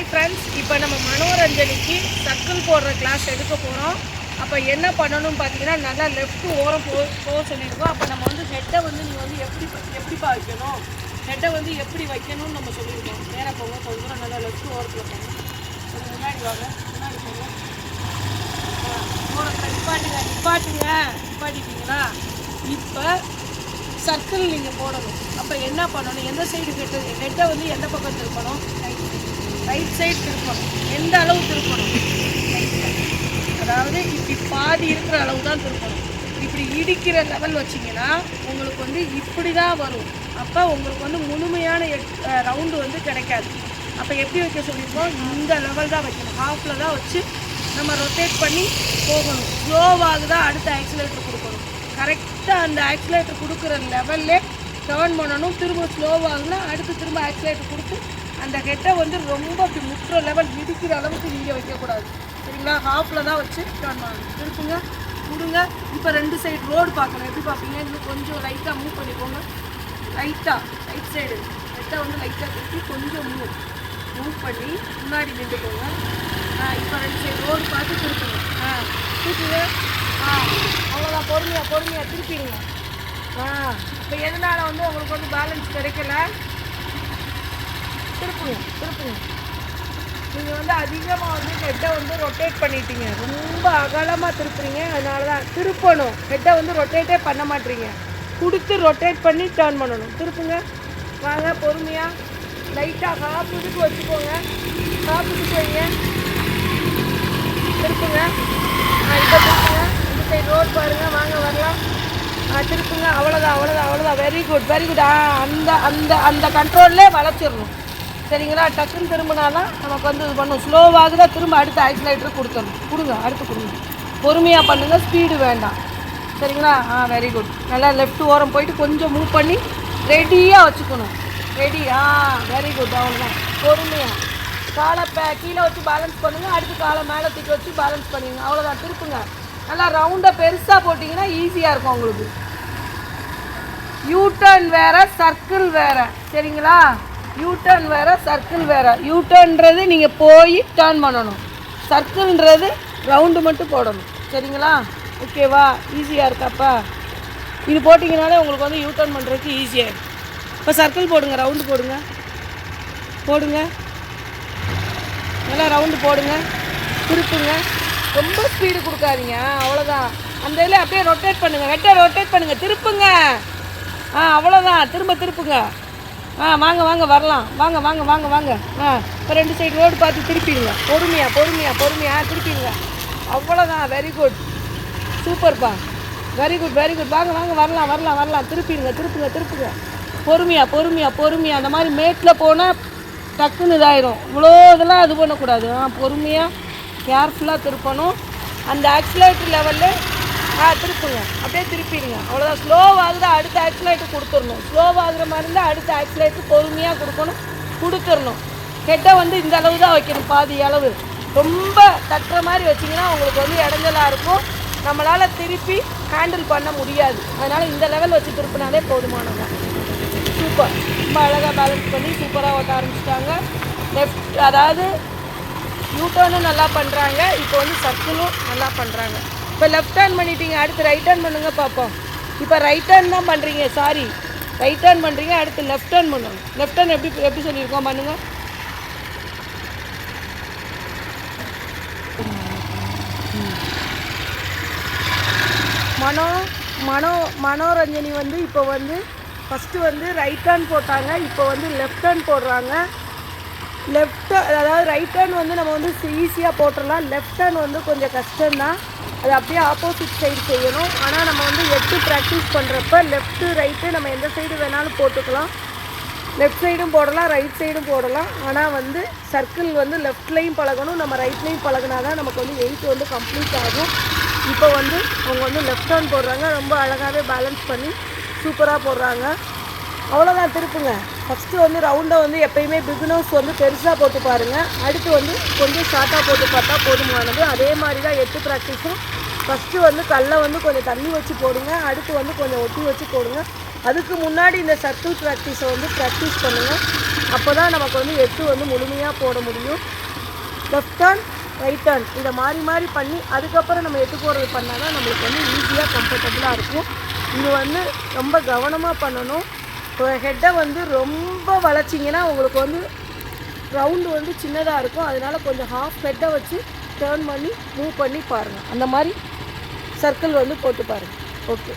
Hi friends இப்போ நம்ம மனோரஞ்சனிக்கு circle போடுற கிளாஸ் எடுக்க போகிறோம் அப்போ என்ன பண்ணணும்னு பார்த்தீங்கன்னா நல்லா லெஃப்ட்டு ஓரம் போ போக சொல்லியிருக்கோம். அப்போ நம்ம வந்து ஹெட்டை வந்து நீங்கள் வந்து எப்படி எப்படிப்பா வைக்கணும்? ஹெட்டை வந்து எப்படி வைக்கணும்னு நம்ம சொல்லியிருக்கோம். நேராக போங்க கொஞ்சம் தூரம் நல்லா லெஃப்ட் ஓரத்தில் போங்க. கொஞ்சம் முன்னாடி வாங்க முன்னாடி போங்க. ஓரத்தில் நிப்பாட்டுங்க நிப்பாட்டுங்க. நிப்பாட்டிட்டீங்களா? இப்போ சர்க்கிள் நீங்கள் போடணும். அப்போ என்ன பண்ணணும்? எந்த சைடு ஹெட்டு ஹெட்டை வந்து எந்த பக்கம் திருப்பணும் ரைட் சைடு திருப்பணும். எந்த அளவு திருப்பணும்? அதாவது இப்படி பாதி இருக்கிற அளவு தான் திருப்பணும். இப்படி இடிக்கிற லெவல் வச்சிங்கன்னா உங்களுக்கு வந்து இப்படி தான் வரும். அப்போ உங்களுக்கு வந்து முழுமையான ரவுண்டு வந்து கிடைக்காது. அப்போ எப்படி வைக்க சொல்லியிருக்கோம்? இந்த லெவல் தான் வைக்கணும். ஹாஃபில் தான் வச்சு நம்ம ரொட்டேட் பண்ணி போகணும். ஸ்லோவாக தான் அடுத்த ஆக்சிலேட்டர் கொடுக்கணும். கரெக்டாக அந்த ஆக்சிலேட்டர் கொடுக்குற லெவல்லே டேர்ன் பண்ணணும். திரும்ப ஸ்லோவாகுனா அடுத்து திரும்ப ஆக்சிலேட்டர் கொடுத்து அந்த ஹெட்டை வந்து ரொம்ப அப்படி முற்ற லெவல் மிதிக்கிற அளவுக்கு நீங்கள் வைக்கக்கூடாது. சரிங்களா? ஹாஃபில் தான் வச்சு டேர்ன் பண்ணணும். திருப்புங்க கொடுங்க இப்போ ரெண்டு சைடு ரோடு பார்க்கணும். எப்படி பார்ப்பீங்க? இன்னும் கொஞ்சம் லைட்டாக மூவ் பண்ணிக்கோங்க. லைட்டாக ரைட் சைடு ஹெட்டை வந்து லைட்டாக திருப்பி கொஞ்சம் மூவ் மூவ் பண்ணி முன்னாடி நின்றுக்கோங்க. ஆ இப்போ ரெண்டு சைடு ரோடு பார்த்து திருப்புங்க. ஆ திருப்புங்க. ஆ அவ்வளோதான் பொறுமையாக பொறுமையாக திருப்பிடுங்க. ஆ இப்போ எதனால் வந்து உங்களுக்கு வந்து பேலன்ஸ் கிடைக்கல? திருப்புங்க திருப்புங்க. நீங்கள் வந்து அதிகமாக வந்து ஹெட்டை வந்து ரொட்டேட் பண்ணிட்டீங்க. ரொம்ப அகலமாக திருப்புறீங்க. அதனால தான் திருப்பணும் ஹெட்டை வந்து ரொட்டேட்டே பண்ண மாட்டீங்க. கொடுத்து ரொட்டேட் பண்ணி டேர்ன் பண்ணணும். திருப்புங்க. வாங்க பொறுமையாக லைட்டாக ஹாஃப் இதுக்கு வச்சுக்கோங்க. ஹாஃப் இதுக்கு வைங்க. திருப்புங்க. இப்போ திருப்புங்க. இந்த சைடு ரோட் பாருங்கள் வாங்க வரலாம். ஆ திருப்புங்க. அவ்வளோதான் அவ்வளோதான் அவ்வளோதான் வெரி குட் வெரி குட் ஆ அந்த அந்த அந்த கண்ட்ரோல்லே வளர்ச்சிடணும் சரிங்களா? டக்குன்னு திரும்பினாதான் நமக்கு வந்து இது பண்ணும். ஸ்லோவாகுதா திரும்ப அடுத்த ஆக்சிலேட்டர் கொடுத்துடணும். கொடுங்க அடுத்து கொடுங்க. பொறுமையாக பண்ணுங்கள் ஸ்பீடு வேண்டாம். சரிங்களா? ஆ வெரி குட் நல்லா லெஃப்ட் ஓரம் போயிட்டு கொஞ்சம் மூவ் பண்ணி ரெடியாக வச்சுக்கணும். ரெடி ஆ வெரி குட் அவ்வளோதான் பொறுமையாக காலை பே கீழே வச்சு பேலன்ஸ் பண்ணுங்கள் அடுத்து காலை மேலே தூக்கி வச்சு பேலன்ஸ் பண்ணிடுங்க. அவ்வளோதான் திருப்புங்க. நல்லா ரவுண்டாக பெருசாக போட்டிங்கன்னா ஈஸியாக இருக்கும் உங்களுக்கு. யூ டர்ன் வேறு சர்க்கிள் வேறு. சரிங்களா? யூ டர்ன் சர்க்கிள் வேறு. யூ டர்ன்றது நீங்கள் போய் டர்ன் பண்ணணும். சர்க்கிள்ன்றது ரவுண்டு மட்டும் போடணும். சரிங்களா? ஓகேவா ஈஸியாக இருக்காப்பா இது போட்டிங்கனாலே உங்களுக்கு வந்து யூ டர்ன் பண்ணுறதுக்கு ஈஸியாக இருக்கும். இப்போ சர்க்கிள் போடுங்க ரவுண்டு போடுங்க. போடுங்க. நல்லா ரவுண்டு போடுங்க. திருப்புங்க. ரொம்ப ஸ்பீடு கொடுக்காதீங்க. அவ்வளோதான் அந்த இதில் அப்படியே ரொட்டேட் பண்ணுங்கள் வெட்ட ரொட்டேட் பண்ணுங்கள் திருப்புங்க. ஆ அவ்வளோதான் திரும்ப திருப்புங்க. ஆ வாங்க வாங்க வரலாம். வாங்க வாங்க வாங்க வாங்க. ஆ இப்போ ரெண்டு சைடு ரோடு பார்த்து திருப்பிடுங்க. பொறுமையாக பொறுமையாக பொறுமையாக திருப்பிடுங்க. அவ்வளோதான் வெரி குட் சூப்பர்ப்பா வெரி குட் வெரி குட் வாங்க வாங்க வரலாம் வரலாம் வரலாம். திருப்பிடுங்க திருப்புங்க திருப்புங்க. பொறுமையாக பொறுமையாக பொறுமையாக அந்த மாதிரி மேட்டில் போனால் டக்குன்னு இதாயிரும். இவ்வளோ இதெல்லாம் இது பண்ணக்கூடாது. ஆ பொறுமையாக கேர்ஃபுல்லாக திருப்பணும். அந்த ஆக்சிலேட்டர் லெவலில் ஆ திருப்புங்க. அப்படியே திருப்பிடுங்க. அவ்வளோதான் ஸ்லோவாகுது அடுத்த ஆக்சிலேட்டர் கொடுத்துடணும். ஸ்லோவாகிற மாதிரி இருந்தால் அடுத்த ஆக்சிலேட்டர் பொறுமையாக கொடுக்கணும் கொடுத்துடணும். ஹெட்டை வந்து இந்த அளவு தான் வைக்கணும் பாதி அளவு. ரொம்ப தட்டுற மாதிரி வச்சிங்கன்னா உங்களுக்கு வந்து இடைஞ்சலாக இருக்கும். நம்மளால் திருப்பி ஹேண்டில் பண்ண முடியாது. அதனால் இந்த லெவல் வச்சு திருப்பினாலே போதுமானது. சூப்பர் ரொம்ப அழகாக பேலன்ஸ் பண்ணி சூப்பராக ஓட்ட ஆரம்பிச்சிட்டாங்க. லெஃப்ட் அதாவது யூட்டர்னும் நல்லா பண்ணுறாங்க இப்போ வந்து சர்க்கிளும் நல்லா பண்ணுறாங்க இப்போ லெஃப்ட் டேர்ன் பண்ணிட்டீங்க அடுத்து ரைட் டேர்ன் பண்ணுங்க பார்ப்போம் இப்போ ரைட் டேர்ன் தான் பண்ணுறீங்க சாரி ரைட் டேர்ன் பண்ணுறீங்க அடுத்து லெஃப்ட் டேர்ன் பண்ணணும் லெஃப்ட் டேர்ன் எப்படி எப்படி சொல்லியிருக்கோம் பண்ணுங்கள் மனோ மனோ மனோரஞ்சனி வந்து இப்போ வந்து ஃபஸ்ட்டு வந்து ரைட் டர்ன் போட்டாங்க இப்போ வந்து லெஃப்ட் ஹேண்ட் போடுறாங்க. லெஃப்ட் அதாவது ரைட் டர்ன் வந்து நம்ம வந்து ஈஸியாக போட்டுடலாம் லெஃப்ட் ஹேண்ட் வந்து கொஞ்சம் கஷ்டம்தான். அது அப்படியே ஆப்போசிட் சைடு செய்யணும். ஆனால் நம்ம வந்து எட்டு ப்ராக்டிஸ் பண்ணுறப்ப லெஃப்ட்டு ரைட்டு நம்ம எந்த சைடு வேணாலும் போட்டுக்கலாம். லெஃப்ட் சைடும் போடலாம் ரைட் சைடும் போடலாம். ஆனால் வந்து சர்க்கிள் வந்து லெஃப்ட்லேயும் பழகணும். நம்ம ரைட்லேயும் பழகினா தான் நமக்கு வந்து எயிட் வந்து கம்ப்ளீட் ஆகும். இப்போ வந்து அவங்க வந்து லெஃப்ட் ஹேண்ட் போடுறாங்க. ரொம்ப அழகாகவே பேலன்ஸ் பண்ணி சூப்பராக போடுறாங்க. அவ்வளோதான் திருப்புங்க. ஃபஸ்ட்டு வந்து ரவுண்டை வந்து எப்பயுமே பிகினர்ஸ் வந்து பெருசாக போட்டு பாருங்கள் அடுத்து வந்து கொஞ்சம் ஷார்ட்டாக போட்டு பார்த்தா போதுமானது. அதே மாதிரி தான் எட்டு ப்ராக்டிஸும் ஃபஸ்ட்டு வந்து கல்லை வந்து கொஞ்சம் தண்ணி வச்சு போடுங்க. அடுத்து வந்து கொஞ்சம் ஒட்டி வச்சு போடுங்க. அதுக்கு முன்னாடி இந்த சர்க்கிள் ப்ராக்டிஸை வந்து ப்ராக்டிஸ் பண்ணுங்கள் அப்போ தான் நமக்கு வந்து எட்டு வந்து முழுமையாக போட முடியும். லெஃப்ட் டர்ன் ரைட் டர்ன் இதை மாறி மாறி பண்ணி அதுக்கப்புறம் நம்ம எட்டு போடுறது பண்ணால் தான் நம்மளுக்கு வந்து ஈஸியாக கம்ஃபர்டபுளாக இருக்கும். இது வந்து ரொம்ப கவனமாக பண்ணணும். ஹெட்டை வந்து ரொம்ப வளைச்சிங்கன்னா உங்களுக்கு வந்து ரவுண்டு வந்து சின்னதாக இருக்கும். அதனால் கொஞ்சம் ஹாஃப் ஹெட்டை வச்சு டேர்ன் பண்ணி மூவ் பண்ணி பாருங்கள் அந்த மாதிரி சர்க்கிள் வந்து போட்டு பாருங்கள் ஓகே